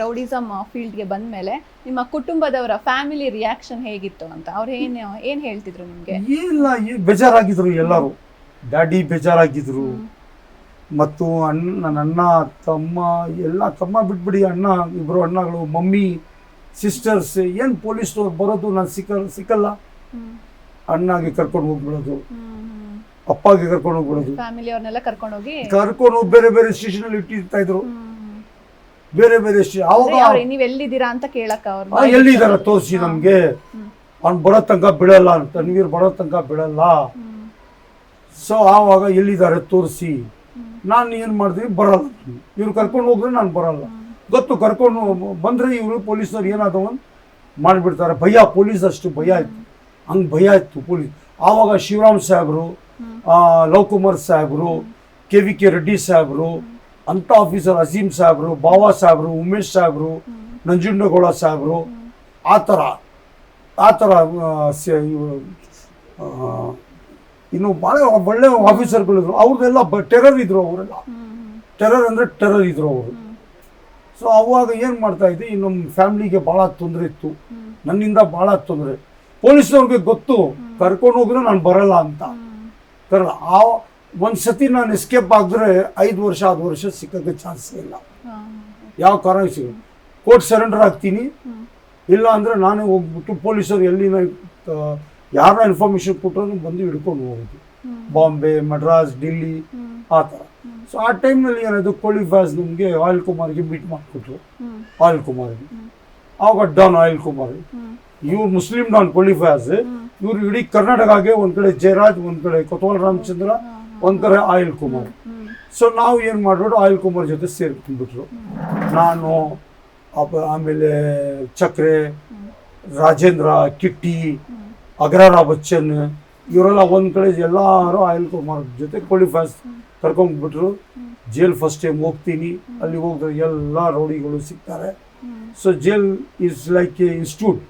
Rowdyism ಫೀಲ್ಡ್ಗೆ ಬಂದ್ಮೇಲೆ ನಿಮ್ಮ ಕುಟುಂಬದವರ ಫ್ಯಾಮಿಲಿ ರಿಯಾಕ್ಷನ್ ಹೇಗಿತ್ತು ಅಂತ? ಅವ್ರು ಏನು ಏನು ಹೇಳ್ತಿದ್ರು ನಿಮ್ಗೆ? ಇಲ್ಲ ಬೇಜಾರಾಗಿದ್ರು ಎಲ್ಲರೂ. ಡ್ಯಾಡಿ ಬೇಜಾರಾಗಿದ್ರು. ಮತ್ತು ಅಣ್ಣ ನನ್ನ ಅಣ್ಣ ತಮ್ಮ ಎಲ್ಲ ತಮ್ಮ ಬಿಟ್ಬಿಡಿ ಅಣ್ಣ ಇಬ್ಬರು ಅಣ್ಣಗಳು ಮಮ್ಮಿ ಸಿಸ್ಟರ್ಸ್ ಏನು ಪೊಲೀಸ್ನವ್ರು ಬರೋದು ನಾನು ಸಿಕ್ಕ ಸಿಕ್ಕಲ್ಲ. ಅಣ್ಣಗೆ ಕರ್ಕೊಂಡು ಹೋಗ್ಬಿಡೋದು. ಅಪ್ಪಗೆ ಕರ್ಕೊಂಡು ಹೋಗ್ಬಿಡೋದು. ಫ್ಯಾಮಿಲಿ ಅವ್ರನ್ನೆಲ್ಲ ಕರ್ಕೊಂಡು ಹೋಗಿ ಕರ್ಕೊಂಡು ಬೇರೆ ಬೇರೆ ಸ್ಟೇಷನಲ್ಲಿ ಇಟ್ಟಿರ್ತಾ ಇದ್ರು. ಬೇರೆ ಬೇರೆ ಅವಾಗ ನೀವ್ ಎಲ್ಲಿದ್ದೀರಾ ಅಂತ ಕೇಳಕ್ ಅವ್ರು. ಎಲ್ಲಿದಾರ ತೋರಿಸಿ ನಮಗೆ. ಅವ್ನು ಬರೋ ತನಕ ಬಿಡಲ್ಲ ತನ್ವೀರ್ ಬರೋ ತನಕ ಬಿಡಲ್ಲ ಸೊ ಆವಾಗ ಎಲ್ಲಿದ್ದಾರೆ ತೋರಿಸಿ. ನಾನು ಏನು ಮಾಡಿದ್ವಿ ಬರಲ್ಲ. ಇವ್ರು ಕರ್ಕೊಂಡು ಹೋಗ್ರೆ ನಾನು ಬರಲ್ಲ. ಗೊತ್ತು ಕರ್ಕೊಂಡು ಬಂದ್ರೆ ಇವರು ಪೊಲೀಸರು ಒಂದು ಮಾಡಿಬಿಡ್ತಾರೆ. ಭಯ ಪೊಲೀಸ್ ಅಷ್ಟು ಭಯ ಇತ್ತು ಹಂಗೆ ಭಯ ಇತ್ತು ಪೊಲೀಸ್. ಆವಾಗ ಶಿವರಾಮ್ ಸಾಹೇಬ್ರು ಲವ್ ಕುಮಾರ್ ಸಾಹೇಬ್ರು ಕೆ ವಿ ಕೆ ರೆಡ್ಡಿ ಸಾಹೇಬರು ಅಂಥ ಆಫೀಸರ್ ಅಸೀಮ್ ಸಾಹೇಬ್ರು ಬಾವಾ ಸಾಹಬ್ರು ಉಮೇಶ್ ಸಾಹಬ್ರು ನಂಜುಂಡಗೌಡ ಸಾಹಬ್ರು ಆ ಥರ ಆ ಥರ ಇನ್ನು ಭಾಳ ಒಳ್ಳೆ ಆಫೀಸರ್ಗಳಿದ್ರು. ಅವ್ರದ್ದೆಲ್ಲ ಬ ಟೆರರ್ ಇದ್ರು ಅವರೆಲ್ಲ. ಟೆರರ್ ಅಂದರೆ ಟೆರರ್ ಇದ್ರು ಅವರು. ಸೊ ಅವಾಗ ಏನು ಮಾಡ್ತಾ ಇದ್ದೆ ಈ ನಮ್ಮ ಫ್ಯಾಮ್ಲಿಗೆ ಭಾಳ ತೊಂದರೆ ಇತ್ತು. ನನ್ನಿಂದ ಭಾಳ ತೊಂದರೆ. ಪೊಲೀಸ್ನವ್ರಿಗೆ ಗೊತ್ತು ಕರ್ಕೊಂಡು ಹೋಗಿದ್ರೆ ನಾನು ಬರಲ್ಲ ಅಂತ. ಬರಲ್ಲ ಆ ಒಂದು ಸತಿ ನಾನು ಎಸ್ಕೇಪ್ ಆಗಿದ್ರೆ ಐದು ವರ್ಷ ಆರು ವರ್ಷ ಸಿಕ್ಕಕ್ಕೆ ಚಾನ್ಸ್ ಇಲ್ಲ. ಯಾವ ಕಾರಣ ಸಿಗ ಕೋರ್ಟ್ ಸರೆಂಡರ್ ಆಗ್ತೀನಿ. ಇಲ್ಲ ಅಂದರೆ ನಾನೇ ಹೋಗ್ಬಿಟ್ಟು ಪೊಲೀಸರು ಎಲ್ಲಿನ ಯಾರ ಇನ್ಫಾರ್ಮೇಷನ್ ಕೊಟ್ಟರು ಬಂದು ಹಿಡ್ಕೊಂಡು ಹೋಗೋದು. ಬಾಂಬೆ ಮಡ್ರಾಸ್ ಡಿಲ್ಲಿ ಆ ಥರ. ಸೊ ಆ ಟೈಮ್ನಲ್ಲಿ ಏನಾಯ್ತು ಕೋಳಿಫಾಸ್ ನಮಗೆ ಆಯಿಲ್ ಕುಮಾರ್ಗೆ ಮೀಟ್ ಮಾಡಿಕೊಟ್ರು. ಆಯಿಲ್ ಕುಮಾರ್ಗೆ. ಆವಾಗ ಡಾನ್ ಆಯಿಲ್ ಕುಮಾರ್. ಇವ್ರು ಮುಸ್ಲಿಂ ಡಾನ್ ಕೋಳಿಫಾಸ್ ಇವ್ರು ಇಡೀ ಕರ್ನಾಟಕಗೆ ಒಂದು ಕಡೆ ಜಯರಾಜ್ ಒಂದು ಕಡೆ ಕೊತವಾಲ್ ರಾಮಚಂದ್ರ. ಕಡೆ ಆಯಿಲ್ ಕುಮಾರ್. ಸೊ ನಾವು ಏನು ಮಾಡ್ಬಿಟ್ಟು ಆಯಿಲ್ ಕುಮಾರ್ ಜೊತೆ ಸೇರ್ಕೊಂಡ್ಬಿಟ್ರು. ನಾನು ಆಮೇಲೆ ಚಕ್ರೆ ರಾಜೇಂದ್ರ ಕಿಟ್ಟಿ ಅಗ್ರಾರ ಬಚ್ಚನ್ ಇವರೆಲ್ಲ ಒಂದು ಕಡೆ ಎಲ್ಲರೂ ಆಯಿಲ್ ಕುಮಾರ್ ಜೊತೆ ಕೋಳಿ ಫಾಸ್ಟ್ ಕರ್ಕೊಂಡ್ಬಿಟ್ರು. ಜೇಲ್ ಫಸ್ಟ್ ಟೈಮ್ ಹೋಗ್ತೀನಿ. ಅಲ್ಲಿ ಹೋಗಿದ್ರೆ ಎಲ್ಲ ರೌಡಿಗಳು ಸಿಗ್ತಾರೆ. So jail is like a institute.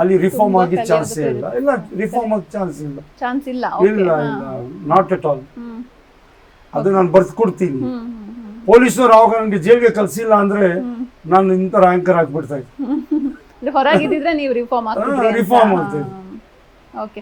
ಅಲ್ಲಿ ರಿಫಾರ್ಮ್ ಆಗಿ ಚಾನ್ಸ್ ಇಲ್ಲ. ಇಲ್ಲ ರಿಫಾರ್ಮ್ ಆಗಿ ಚಾನ್ಸ್ ಇಲ್ಲ. ಚಾನ್ಸ್ ಇಲ್ಲ ಇಲ್ಲ ಇಲ್ಲ ನಾಟ್ ಎಟ್ ಆಲ್ ಅದು ನಾನು ಬರ್ದು ಕೊಡ್ತೀನಿ ಹ್ಮ್ ಹ್ಮ್. ಪೊಲೀಸರು ಅವಾಗ ನನಗೆ ಜೈಲ್ಗೆ ಕಳ್ಸಿಲ್ಲ ಅಂದ್ರೆ ನಾನು ಇಂಥ ರ್ಯಾಂಕರ್ ಆಗ್ಬಿಡ್ತಾ ಇದ್ದೆ. ಅಂದ್ರೆ ಹೊರಗಿದ್ರೆ ನೀವು ರಿಫಾರ್ಮ್ reform ಓಕೆ